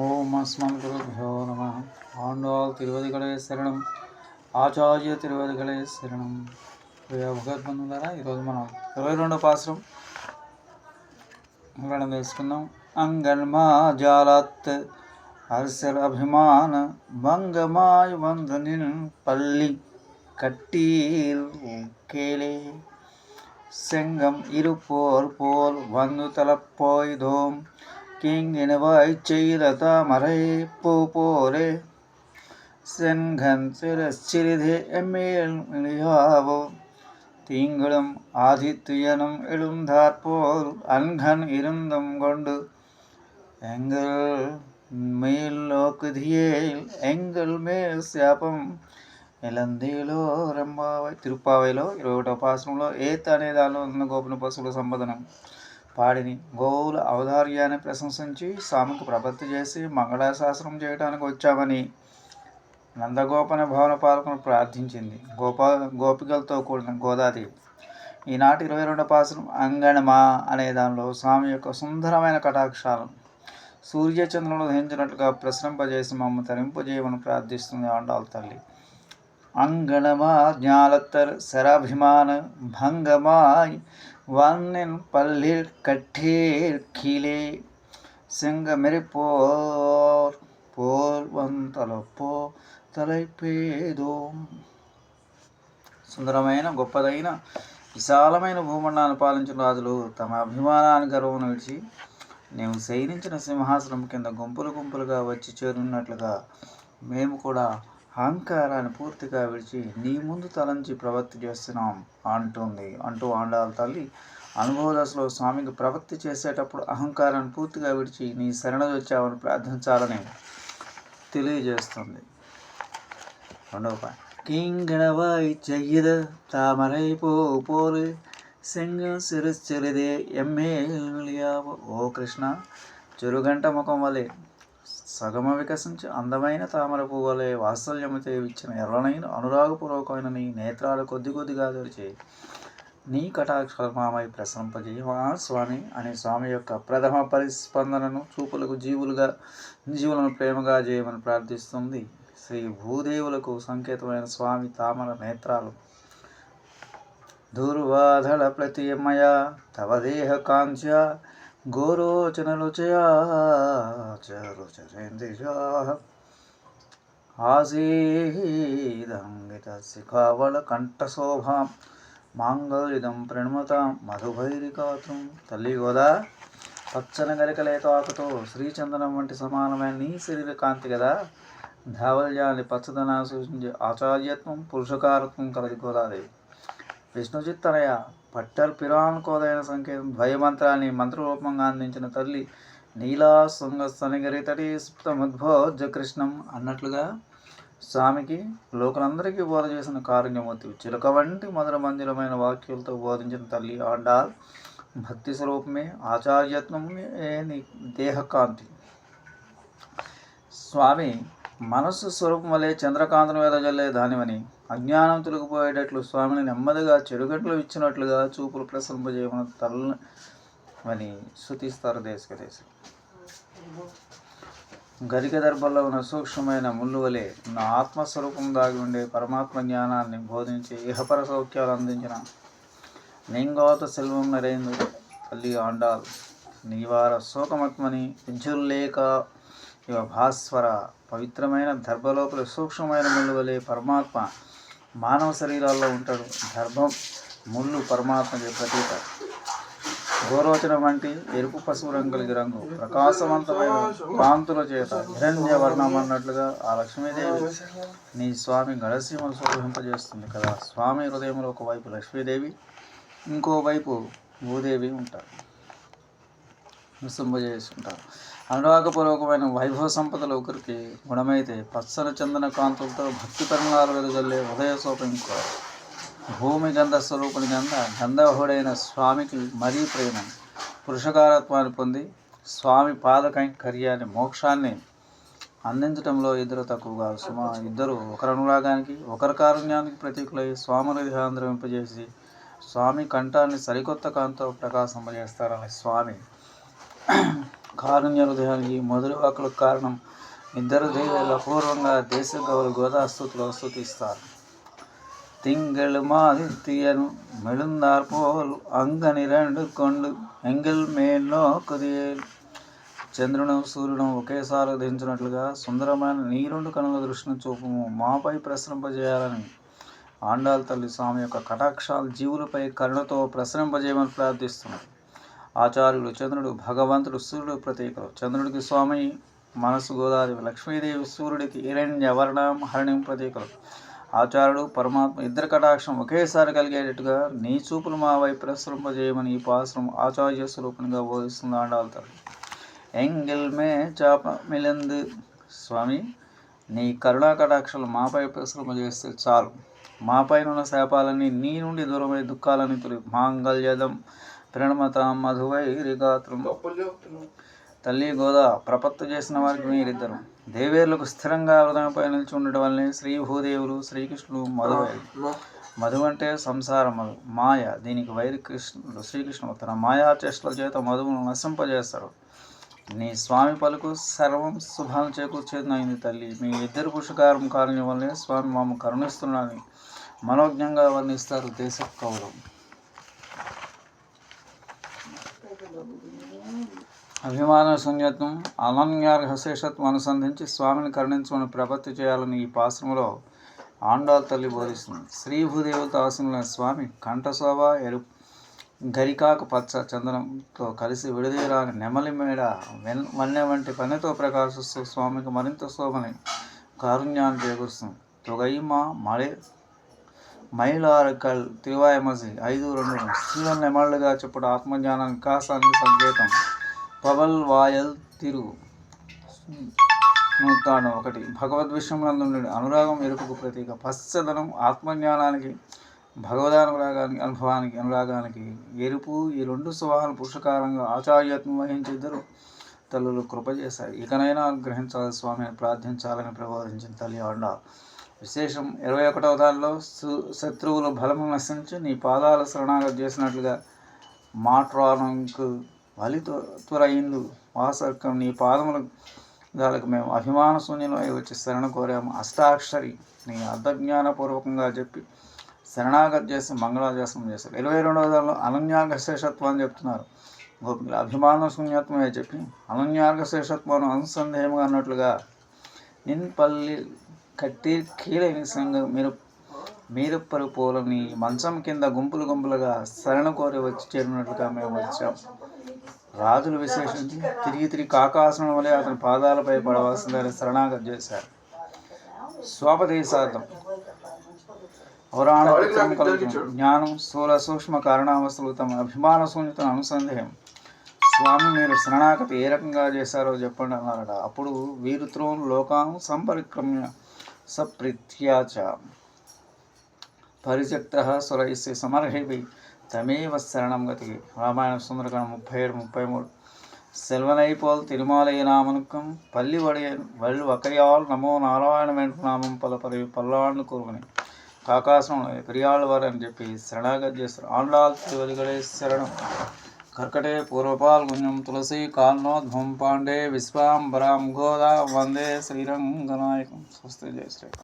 ఓం అస్మన్ గురుభ్యో నమ ఆండాల్ తిరువదిగలే శరణం ఆచార్య తిరువదిగలే శరణం ప్రియ భగవద్బంధులారా ఈరోజు మనం ఇరవై రెండో పాశ్రం వివరణ తెలుసుకుందాం అంగన్మా జాలత్ హర్షర్ అభిమాన భంగమాయ వందనిన్ పల్లి కట్టీల్ కేలే செங்கம் இருப்போர் போல் வந்து தலப்போய்தோம் கிங்கினவாய் செய்த தாமரை பூ போலே செங்கன் சிறச்சிறிது எம்மேல் இழியாவோ தீங்களும் ஆதித்யனும் எழுந்தாற்போல் அன்கன் இருந்தும் கொண்டு எங்கள் மேல் நோக்குதியேல் எங்கள் மேல் శాపం ఎలందిలో రంబావై తిరుప్పావైలో ఇరవై ఒకటో పాశ్రంలో ఏత్ అనే దానిలో ఉన్న గోపున పశువుల సంపదనం పాడిని గోవుల ఔదార్యాన్ని ప్రశంసించి స్వామికి ప్రపత్తి చేసి మంగళాశాసనం చేయడానికి వచ్చామని నందగోపన భవన పాలకును ప్రార్థించింది. గోపా గోపికలతో కూడిన గోదాదేవి ఈనాటి ఇరవై రెండు పాసనం అంగణమా అనే దానిలో స్వామి యొక్క సుందరమైన కటాక్షాలను సూర్యచంద్రులను ధరించినట్లుగా ప్రసరింపజేసి మమ్మ తరింపజేయమని ప్రార్థిస్తుంది ఆండాల తల్లి. అంగణమా జ్ఞాలత్తర్ శరాభిమాన భంగమాయ్ వన్నెన్ పల్లిల్ కట్టేర్ కీలే సింగమెరిపోర్ పోల్ వంతలపో తలైపేదో సుందరమైన గొప్పదైన విశాలమైన భూమండాన్ని పాలించిన రాజులు తమ అభిమానాన్ని గర్వమును విడిచి నేను శయనించిన సింహాసనం కింద గుంపులు గుంపులుగా వచ్చి చేరున్నట్లుగా మేము కూడా అహంకారాన్ని పూర్తిగా విడిచి నీ ముందు తలంచి ప్రవృత్తి చేస్తున్నాం అంటుంది. అంటూ ఆండాల తల్లి అనుభవ దశలో స్వామికి ప్రవృత్తి చేసేటప్పుడు అహంకారాన్ని పూర్తిగా విడిచి నీ శరణది వచ్చావని ప్రార్థించాలని తెలియజేస్తుంది. రెండవ పాయింట్. కింగణవాయి చెయ్యద తామరై పో పోరు సింగ సిరిచెరిదే ఎమ్మేలియావు. ఓ కృష్ణ చెరుగంట ముఖం వలె సగమ వికసించి అందమైన తామర పువ్వులే వాత్సల్యము ఇచ్చిన ఎర్రనైన అనురాగపూర్వకమైన నీ నేత్రాలు కొద్ది కొద్దిగా తెరిచి నీ కటాక్షమామై ప్రసరింపజేయమా స్వామి అనే స్వామి యొక్క ప్రథమ పరిస్పందనను చూపులకు జీవులుగా జీవులను ప్రేమగా చేయమని ప్రార్థిస్తుంది. శ్రీ భూదేవులకు సంకేతమైన స్వామి తామర నేత్రాలు. దుర్వాధళ ప్రతిమయ తవ దేహ కాంక్ష గోరోచనలుచయా చరుచరేంద్రియా ఆసీదంగిత శిఖావళ కంఠశోభాం మాంగళ్యదం ప్రణమతాం మధుభైరికాతం. తల్లి గోదా పచ్చని గరికలేత ఆకుతో శ్రీచందనం వంటి సమానమైన నీ శరీర కాంతి కదా ధావల్యాన్ని పచ్చదనాన్ని సూచించే ఆచార్యత్వం పురుషకారత్వం కలది గోదాదేవి. విష్ణుచిత్తనయ పట్టర్ పిరాన్కోదైన సంకేతం ద్వయమంత్రాన్ని మంత్రరూపంగా అందించిన తల్లి నీలా శృంగ సనిగరితటి సుప్తముద్భోజ కృష్ణం అన్నట్లుగా స్వామికి లోకలందరికీ బోధ చేసిన కారుణ్యమూర్తి చిలుక వంటి మధుర మందిరమైన వాక్యులతో బోధించిన తల్లి ఆండాల్ భక్తి స్వరూపమే ఆచార్యత్వమే దేహకాంతి. స్వామి మనస్సు స్వరూపం వలె చంద్రకాంతను వెదజల్లే దానివని అజ్ఞానం తొలగిపోయేటట్లు స్వామిని నెమ్మదిగా చెడుగట్లు ఇచ్చినట్లుగా చూపులు ప్రసరింపజేయమని తల్లని శృతిస్తారు దేశక దేశం గరిక దర్భంలో ఉన్న సూక్ష్మమైన ముళ్ళు వలె నా ఆత్మస్వరూపం దాగి ఉండే పరమాత్మ జ్ఞానాన్ని బోధించి ఇహపర సౌఖ్యాలు అందించిన నింగోత సెల్వం నరేంద్ర తల్లి ఆండాల్ నీవార శోకమత్మని విద్యుల్లేక ఇవ భాస్వర పవిత్రమైన దర్భలోపల సూక్ష్మమైన ముళ్ళు వలె పరమాత్మ మానవ శరీరాల్లో ఉంటాడు. దర్భం ముళ్ళు పరమాత్మకి ప్రతీక. గోరోచనం వంటి ఎరుపు పసుపు రంగు కలిగి రంగు. ప్రకాశవంతమైన కాంతుల చేత హిరణ్య వర్ణం అన్నట్లుగా ఆ లక్ష్మీదేవి నీ స్వామి గణసింహను శోభింపజేస్తుంది కదా. స్వామి హృదయంలో ఒకవైపు లక్ష్మీదేవి ఇంకోవైపు భూదేవి ఉంటారు. విశంపజేస్తుంటారు అనురాగపూర్వకమైన వైభవ సంపదలు ఒకరికి గుణమైతే పచ్చని చందన కాంతులతో భక్తి పరిమళాలు వెదజల్లే ఉదయ సోపం భూమి గంధ స్వరూపుని గంధ గంధహుడైన స్వామికి మరీ ప్రేమ. పురుషకారత్వాన్ని పొంది స్వామి పాదకైంకర్యాన్ని మోక్షాన్ని అందించడంలో ఇద్దరు తక్కువగా. సుమా ఇద్దరు ఒకరి అనురాగానికి ఒకరి కారుణ్యానికి ప్రతీకులై స్వామిని ధ్యాంధ్రమింపజేసి స్వామి కంఠాన్ని సరికొత్త కాంతో ప్రకాశింపజేస్తారని స్వామి కారుణ్య హృదయానికి మొదలు వాకులకు కారణం ఇద్దరు దేవేలు అపూర్వంగా దేశ గౌరవ గోదాస్తుతులు స్తుతిస్తారు திங்கள் மாதித்தியன் மெழுந்தார் போல் అంగని రెండు కొండు ఎంగిల్ మేల్లో కుదియేలు చంద్రుడు సూర్యుడు ఒకేసారి ఉదయించినట్లుగా సుందరమైన నీ రెండు కనుల దృష్టిని చూపుము మాపై ప్రసరింపజేయాలని ఆండాల్ తల్లి స్వామి యొక్క కటాక్షాలు జీవులపై కరుణతో ప్రసరింపజేయమని ప్రార్థిస్తున్నారు ఆచార్యుడు చంద్రుడు భగవంతుడు సూర్యుడు ప్రతీకలు. చంద్రుడికి స్వామి మనసు గోదాదేవి లక్ష్మీదేవి సూర్యుడికి హిరణ్య వర్ణం హరణ్యం ప్రతీకలు. ఆచార్యుడు పరమాత్మ ఇద్దరు కటాక్షం ఒకేసారి కలిగేటట్టుగా నీ చూపులు మా వైపు ప్రసరింపజేయమని ఈ పాశ్రం ఆచార్య స్వరూపంగా బోధిస్తుంది ఆండాల్ ఎంగిల్ మే చాప మిలందు స్వామి నీ కరుణా కటాక్షలు మాపై ప్రసరింపజేస్తే చాలు. మాపైన ఉన్న శాపాలన్నీ నీ నుండి దూరమై దుఃఖాలని తొలి మాంగళ్యదం. ప్రణమతాం మధువైరిగాత్రం తల్లి గోదా ప్రపత్తు చేసిన వారికి మీరిద్దరు దేవేర్లకు స్థిరంగా హృదయంపై నిలిచి ఉండటం వల్లనే శ్రీ భూదేవులు శ్రీకృష్ణుడు మధువై. మధు అంటే సంసార మాయ. దీనికి వైరి కృష్ణుడు శ్రీకృష్ణుడు తన మాయా చేష్టల చేత మధువును నశింపజేస్తాడు. నీ స్వామి పలుకు సర్వం శుభాలను చేకూర్చేదినైంది తల్లి. మీ ఇద్దరు పురుషకారం కారణం వల్లనే స్వామి మాము కరుణిస్తున్నాడని మనోజ్ఞంగా వర్ణిస్తారు దేశ కవులు అభిమాన శూన్యత్వం అనన్యార్హశేషత్వం అనుసంధించి స్వామిని కరుణించమని ప్రపత్తి చేయాలని ఈ పాశ్రమలో ఆండాల్ తల్లి బోధిస్తుంది. శ్రీ భూదేవత స్వామి కంఠశోభ ఎరు గరికాకు పచ్చ చందనంతో కలిసి విడదీరాని నెమలి మేడ వెన్ వన్నె వంటి పనితో ప్రకాశిస్తూ స్వామికి మరింత శోభని కారుణ్యాన్ని చేకూరుస్తుంది. తొగైమ మಳೆ మైలారకల్ తిరువాయమసి ఐదు రెండు స్త్రీల నెమళ్ళుగా చెప్పుడు ఆత్మజ్ఞానం వికాసానికి సంకేతం. పవల్ వాయల్ తిరు. నూతాను ఒకటి. భగవద్ విషయంలో నుండి అనురాగం ఎరుపుకు ప్రతీక. పశ్చదనం ఆత్మజ్ఞానానికి భగవదానురాగానికి అనుభవానికి అనురాగానికి ఎరుపు. ఈ రెండు స్వభావాలు పురుషకారంగా ఆచార్యత్వం వహించి ఇద్దరు తల్లులు కృప చేశారు. ఇకనైనా గ్రహించాలి స్వామిని ప్రార్థించాలని ప్రబోధించిన తల్లి అండ విశేషం ఇరవై ఒకటవ దానిలో సు శత్రువులు బలము నశించి నీ పాదాల శరణాగతి చేసినట్లుగా మాట్రానంకు బలితో త్వరయిందు. వాసర్కం నీ పాదముల దానికి మేము అభిమాన శూన్యంలో వచ్చి శరణ కోరాము. అష్టాక్షరి నీ అర్ధజ్ఞానపూర్వకంగా చెప్పి శరణాగతి చేసి మంగళాశాసనం చేశారు. ఇరవై రెండవ దానిలో అనన్యాగ శేషత్వం అని చెప్తున్నారు. గోపికల అభిమాన శూన్యత్వమే చెప్పి అనన్యాగ శేషత్వం అనుసందేహంగా అన్నట్లుగా నిన్పల్లి కట్టి కీలైన సంఘం మీరు మీరుప్పరు పూలని మంచం కింద గుంపులు గుంపులుగా శరణ కోరి వచ్చి చేరినట్లుగా మేము వచ్చాం. రాజులు విశేషించి తిరిగి తిరిగి కాకాసనం వలె అతని పాదాలపై పడవలసిందని శరణాగతి చేశారు. స్వాపదేశార్థం పురాణ జ్ఞానం స్థూల సూక్ష్మ కారణావస్థలు తమ అభిమాన శూన్యతను అనుసందేహం స్వామి మీరు శరణాగతి ఏ రకంగా చేశారో చెప్పండి అన్నారట. అప్పుడు వీరు త్రోన్ లోకాం సంపరిక్రమ్య సప్రీత్యాచ పరిత్యక్త సురైస్య సమర్హేవి తమేవ శరణం గతి రామాయణ సుందరకాండ ముప్పై ఏడు ముప్పై మూడు செல்வனைப்போல் திருமாலைய நாமனுக்கும் பள்ளி வடையன் வல் வக்கையால் நமோ నారాయణ వెంట నామం పలపరి పల్లాండు కూరుకుని కాకాసనంలో పెరియాళ్ళవారు అని చెప్పి శరణాగతి చేస్తారు ఆండాల్ తిరువలిగడే శరణం కర్కటే పూర్వపాల్గుణ్యం తులసి కాల్నోద్భం పాండే విశ్వాంబరాం గోదా వందే శ్రీరంగనాయకం. స్వస్తి జయ శ్రీ